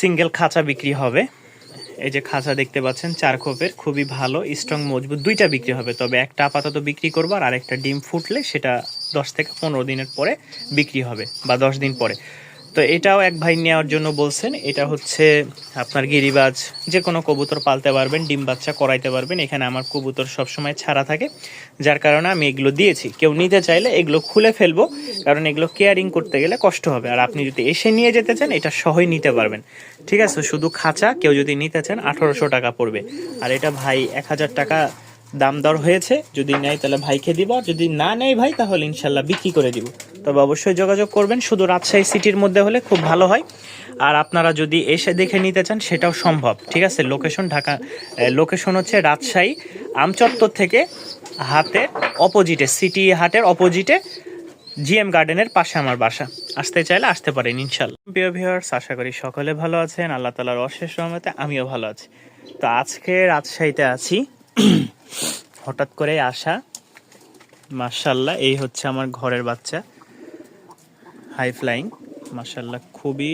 Single খাঁচা বিক্রি হবে। এই যে খাঁচা দেখতে পাচ্ছেন, চার খোপের, খুবই ভালো স্ট্রং মজবুত। দুইটা বিক্রি হবে, তবে একটা আপাতত বিক্রি করব আর একটা ডিম ফুটলে সেটা দশ থেকে পনেরো দিনের পরে বিক্রি হবে বা দশ দিন পরে। তো এটাও এক ভাই নেওয়ার জন্য বলছেন, এটা হচ্ছে আপনার গিরিবাজ যে কোনো কবুতর পালতে পারবেন, ডিম বাচ্চা করাইতে পারবেন, এখানে আমার কবুতর সবসময় ছাড়া থাকে, যার কারণে আমি এগুলো দিয়েছি। কেউ নিতে চাইলে এগুলো খুলে ফেলব, কারণ এগুলো কেয়ারিং করতে গেলে কষ্ট হবে, আর আপনি যদি এসে নিয়ে যেতে চান, এটা সহই নিতে পারবেন। ঠিক আছে, শুধু খাঁচা, কেউ যদি নিতে চান, আঠারোশো টাকা পড়বে। আর এটা ভাই এক হাজার টাকা দাম দর হয়েছে, যদি নেয় তাহলে ভাইকে দিব, আর যদি না নেয় ভাই, তাহলে ইনশাল্লাহ বিক্রি করে দিব। তবে অবশ্যই যোগাযোগ করবেন। শুধু রাজশাহী সিটির মধ্যে হলে খুব ভালো হয়। আর আপনারা যদি এসে দেখে নিতে চান, সেটাও সম্ভব। ঠিক আছে? লোকেশন ঢাকা লোকেশন হচ্ছে রাজশাহী আমচত্বর থেকে হাতে অপোজিটে, সিটি হাটের অপোজিটে জিএম গার্ডেনের পাশে আমার বাসা। আসতে চাইলে আসতে পারেন ইনশাল্লাহ প্রিয় ভিউয়ার্স, আশা করি সকলে ভালো আছেন। আল্লাহ তালার অশেষ রহমতে আমিও ভালো আছি। তো আজকে রাজশাহীতে আছি। হঠাৎ করে আসা মার্শাল্লাহ এই হচ্ছে আমার ঘরের বাচ্চা। High flying. মার্শাল্লাহ খুবই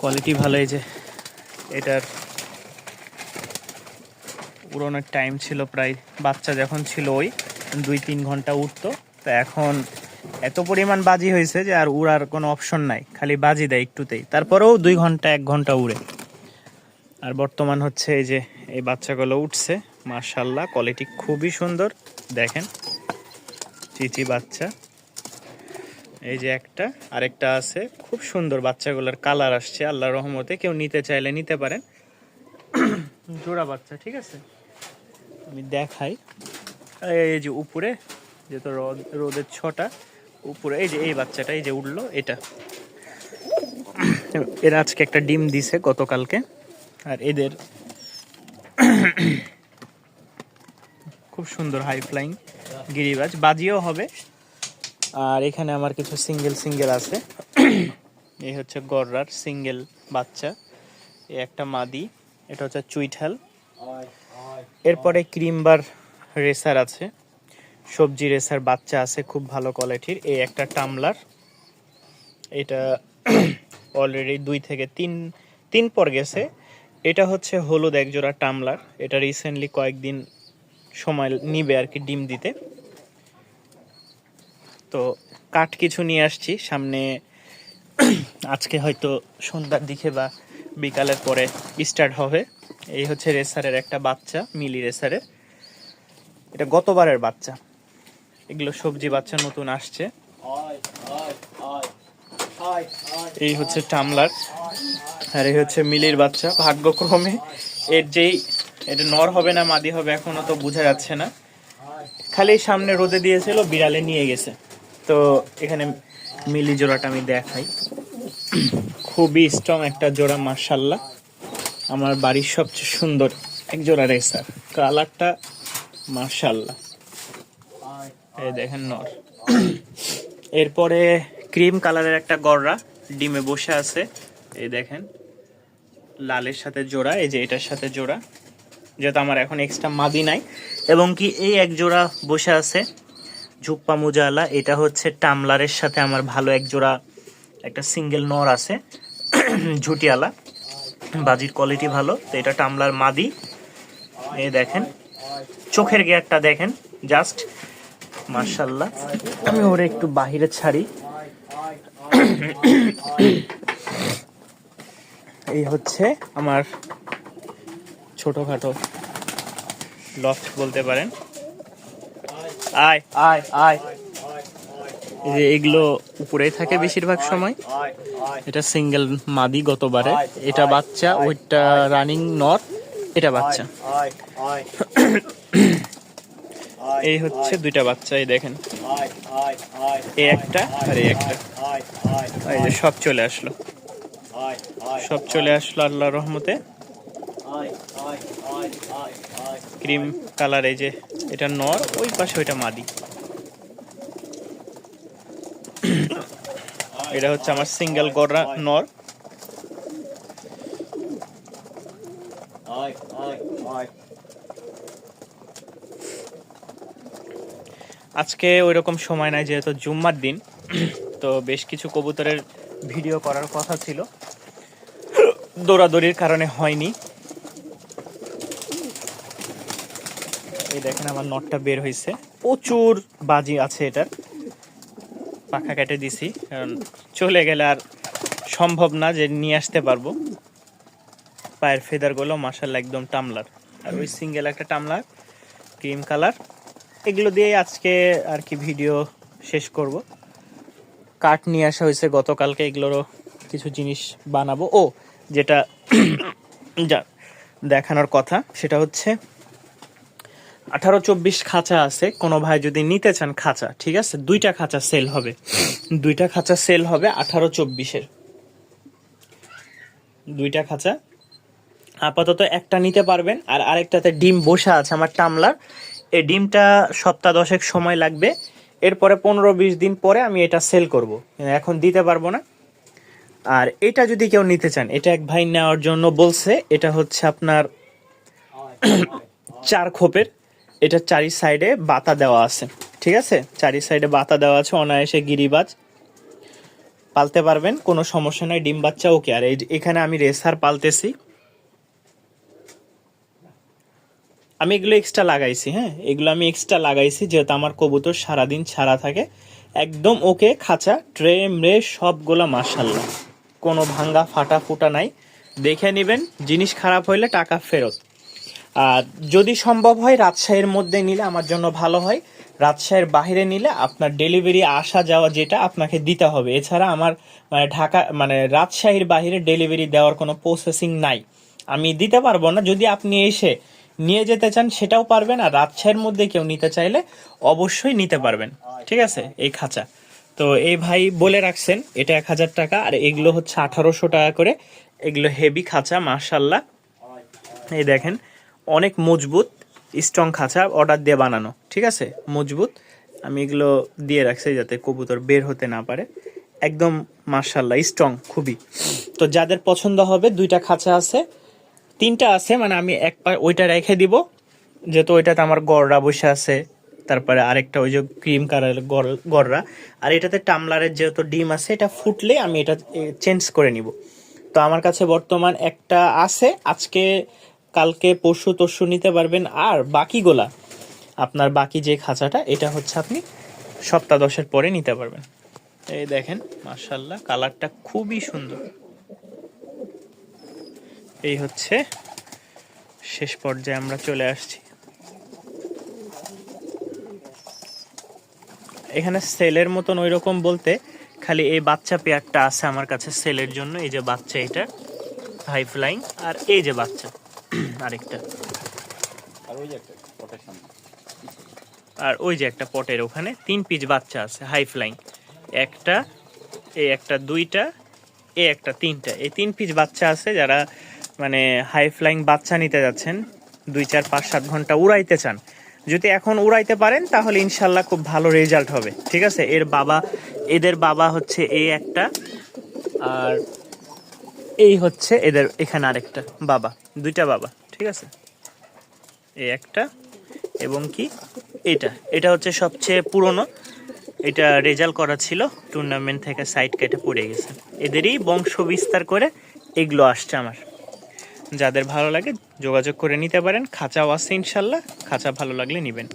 কোয়ালিটি ভালো এই যে এটার উড়ানোর টাইম ছিল প্রায়, বাচ্চা যখন ছিল ওই দুই তিন ঘণ্টা উঠতো। তো এখন এত পরিমাণ বাজি হয়েছে যে আর উড়ার কোনো অপশন নাই, খালি বাজি দেয় একটুতেই। তারপরেও দুই ঘণ্টা, এক ঘণ্টা উড়ে। আর বর্তমান হচ্ছে এই যে এই বাচ্চাগুলো উঠছে মার্শাল্লাহ কোয়ালিটি খুবই সুন্দর। দেখেন, চিচি বাচ্চা। এই যে একটা, আরেকটা আছে। খুব সুন্দর বাচ্চাগুলোর কালার আসছে আল্লাহ রহমতে। কেউ নিতে চাইলে নিতে পারেন। জোড়া বাচ্চা, ঠিক আছে? আমি দেখাই। এই যে উপরে যেহেতু রোদ, রোদের ছটা, উপরে, এই যে এই বাচ্চাটা, এই যে উঠল, এটা। এরা আজকে একটা ডিম দিছে গতকালকে, আর এদের খুব সুন্দর হাই ফ্লাইং গিরিবাজ। বাজিও হবে। আর এখানে আমার কিছু সিঙ্গেল সিঙ্গেল আছে। এই হচ্ছে গররার সিঙ্গেল বাচ্চা। এ একটা মাদি, এটা হচ্ছে চুইঠাল। এরপরে ক্রিমবার রেসার আছে। সবজি রেসার বাচ্চা আছে, খুব ভালো কোয়ালিটির। এই একটা টামলার। এটা অলরেডি দুই থেকে তিন তিন পর গেছে। এটা হচ্ছে হলুদ একজোড়া টামলার। এটা রিসেন্টলি কয়েকদিন সময় নিবে আর কি ডিম দিতে। তো কাঠ কিছু নিয়ে আসছি। সামনে আজকে হয়তো সন্ধ্যার দিকে বা বিকালের পরে স্টার্ট হবে। এই হচ্ছে রেসারের একটা বাচ্চা, মিলি রেসারের। এটা গতবারের বাচ্চা। এগুলো সবজি বাচ্চা নতুন আসছে। এই হচ্ছে টামলার। আর এই হচ্ছে মিলির বাচ্চা। ভাগ্যক্রমে এর যেই এটা নর হবে না, মাদি হবে, এখনও তো বোঝা যাচ্ছে না। খালি সামনে রোদে দিয়েছিল, বিড়ালে নিয়ে গেছে। তো এখানে মিলি জোড়াটা আমি দেখাই। খুবই স্ট্রং একটা জোড়া মার্শাল্লাহ আমার বাড়ির সবচেয়ে সুন্দর এক জোড়া রেসার। কালারটা মার্শাল্লাহ এই দেখেন নর। এরপরে ক্রিম কালারের একটা গররা ডিমে বসে আছে। এই দেখেন, লালের সাথে জোড়া, এই যে এটার সাথে জোড়া। যেহেতু আমার এখন এক্সট্রা মাদি নাই। এবং কি এই এক জোড়া বসে আছে ঝুপ্পা মুজালা, এটা হচ্ছে টামলারের সাথে আমার ভালো এক জোড়া একটা সিঙ্গেল নর আছে, ঝুটিয়ালা। বাজির কোয়ালিটি ভালো, তো এটা টামলার মাদি। এ দেখেন, চোখের গিয়ারটা দেখেন জাস্ট মার্শাল্লাহ আমি ওরে একটু বাহিরে ছাড়ি। এই হচ্ছে আমার ছোটখাটো লফট বলতে পারেন। আয়। আয় আয়। যে এগুলো উপরেই থাকে বেশিরভাগ সময়। এটা সিঙ্গেল মাদি গতবারে। এটা বাচ্চা ওইটা রানিং নট এটা বাচ্চা। এই হচ্ছে দুইটা বাচ্চা এই দেখেন। এই একটা আর এই একটা। এই যে সব চলে আসলো। সব চলে আসলো আল্লাহ রহমতে। ক্রিম কালার এই যে এটা নর, ওই পাশে ওইটা মাদি। এটা হচ্ছে আমার সিঙ্গেল গড়া নর। আজকে ওই রকম সময় নাই যেহেতু জুম্মার দিন, তো বেশ কিছু কবুতরের ভিডিও করার কথা ছিল। দৌড়াদৌড়ির কারণে হয়নি। এই দেখেন আমার নটটা বের হয়েছে প্রচুর বাজি আছে এটার। পাখা কেটে দিছি, কারণ চলে গেলে আর সম্ভব না যে নিয়ে আসতে পারব। পায়ের ফেদারগুলো মাসাল্লাহ একদম টামলার। আর ওই সিঙ্গেল একটা টামলার, ক্রিম কালার, এগুলো দিয়ে আজকে আর কি ভিডিও শেষ করব। কাঠ নিয়ে আসা হয়েছে, গতকালকে এগুলোরও কিছু জিনিস বানাবো। ও, যেটা যা দেখানোর কথা, সেটা হচ্ছে আঠারো চব্বিশ খাঁচা আছে কোনো ভাই যদি নিতে চান খাঁচা ঠিক আছে? দুইটা খাঁচা সেল হবে। দুইটা খাঁচা সেল হবে আঠারো চব্বিশের। দুইটা খাঁচা। আপাতত একটা নিতে পারবেন আর আরেকটাতে ডিম বসা আছে আমার টামলার। এই ডিমটা সপ্তাহ দশেক সময় লাগবে। এরপরে পনেরো বিশ দিন পরে আমি এটা সেল করব। এখন দিতে পারব না। আর এটা যদি কেউ নিতে চান এটা এক ভাই নেওয়ার জন্য বলছে এটা হচ্ছে আপনার চার খোপের। এটা চারি সাইডে বাতা দেওয়া আছে, ঠিক আছে? চারি সাইডে বাতা দেওয়া আছে, অনায়াসে গিরিবাজ। পালতে পারবেন, কোনো সমস্যা নাই, ডিম বাচ্চা ওকে। আর এখানে আমি রেসার পালতেছি। আমি এগুলো এক্সট্রা লাগাইছি হ্যাঁ? এগুলো আমি এক্সট্রা লাগাইছি, যেহেতু আমার কবুতর সারাদিন ছাড়া থাকে। একদম ওকে খাঁচা, ট্রে মে সবগুলো মাসাল্লাহ কোনো ভাঙ্গা ফাটা ফুটা নাই। দেখে নেবেন, জিনিস খারাপ হইলে টাকা ফেরত। যদি সম্ভব হয় রাজশাহীর মধ্যে নিলে আমার জন্য ভালো হয়। রাজশাহীর বাইরে নিলে আপনার ডেলিভারি আসা যাওয়া যেটা আপনাকে দিতে হবে। এছাড়া আমার মানে ঢাকা মানে রাজশাহীর বাইরে ডেলিভারি দেওয়ার কোনো প্রসেসিং নাই। আমি দিতে পারব না। যদি আপনি এসে নিয়ে যেতে চান, সেটাও পারবেন। আর রাজশাহীর মধ্যে কেউ নিতে চাইলে অবশ্যই নিতে পারবেন। ঠিক আছে? এই খাঁচা। তো এই ভাই বলে রাখছেন, এটা এক হাজার টাকা। আর এগুলো হচ্ছে আঠারোশো টাকা করে। এগুলো হেভি খাঁচা মার্শাল্লাহ এই দেখেন অনেক মজবুত স্ট্রং খাঁচা অর্ডার দিয়ে বানানো, ঠিক আছে? মজবুত। আমি এগুলো দিয়ে রাখছি যাতে কবুতর বের হতে না পারে। একদম মার্শাল্লাহ স্ট্রং খুবই। তো যাদের পছন্দ হবে, দুইটা খাঁচা আছে, তিনটা আছে মানে আমি এক পা ওইটা রেখে দিব। যেহেতু ওইটাতে আমার গড়রা বসে আছে, তারপরে আরেকটা ওই যে ক্রিম কালার গড়রা। আর এটাতে টামলারের যেহেতু ডিম আছে, এটা ফুটলে আমি এটা চেঞ্জ করে নিব। তো আমার কাছে বর্তমান একটা আছে, আজকে কালকে, পরশু, তরশু নিতে পারবেন। আর বাকিগুলা, আপনার বাকি যে খাঁচাটা, এটা হচ্ছে আপনি সপ্তাহ দশের পরে নিতে পারবেন। এই দেখেন মার্শাল্লাহ কালারটা খুবই সুন্দর। এই হচ্ছে শেষ পর্যায়ে আমরা চলে আসছি। এখানে সেলের মতন ওই রকম বলতে খালি এই বাচ্চা পেয়ারটা আছে আমার কাছে সেলের জন্য, এই যে বাচ্চা এটা হাই ফ্লাইং আর এই যে বাচ্চা। আরেকটা। আর ওই যে একটা পটের সামনে। আর ওই যে একটা পটের ওখানে তিন পিস বাচ্চা আছে হাই ফ্লাইং একটা এই একটা দুইটা এ একটা তিনটা। এই তিন পিস বাচ্চা আছে যারা মানে হাই ফ্লাইং বাচ্চা নিতে যাচ্ছেন দুই চার পাঁচ সাত ঘণ্টা উড়াইতে চান। যদি এখন উড়াইতে পারেন তাহলে ইনশাল্লাহ খুব ভালো রেজাল্ট হবে। ঠিক আছে? এর বাবা এদের বাবা হচ্ছে এ একটা। আর এই হচ্ছে এদের এখানে আরেকটা বাবা, দুইটা বাবা, ঠিক আছে? এই একটা এবং কি? এটা এটা হচ্ছে সবচেয়ে পুরনো। এটা রেজাল্ট করা ছিল টুর্নামেন্ট থেকে সাইড কেটে পড়ে গেছে। এদেরই বংশ বিস্তার করে এগুলো আসছে আমার। যাদের ভালো লাগে যোগাযোগ করে নিতে পারেন। খাঁচাও আছে ইনশাল্লাহ, খাঁচা ভালো লাগলে নেবেন।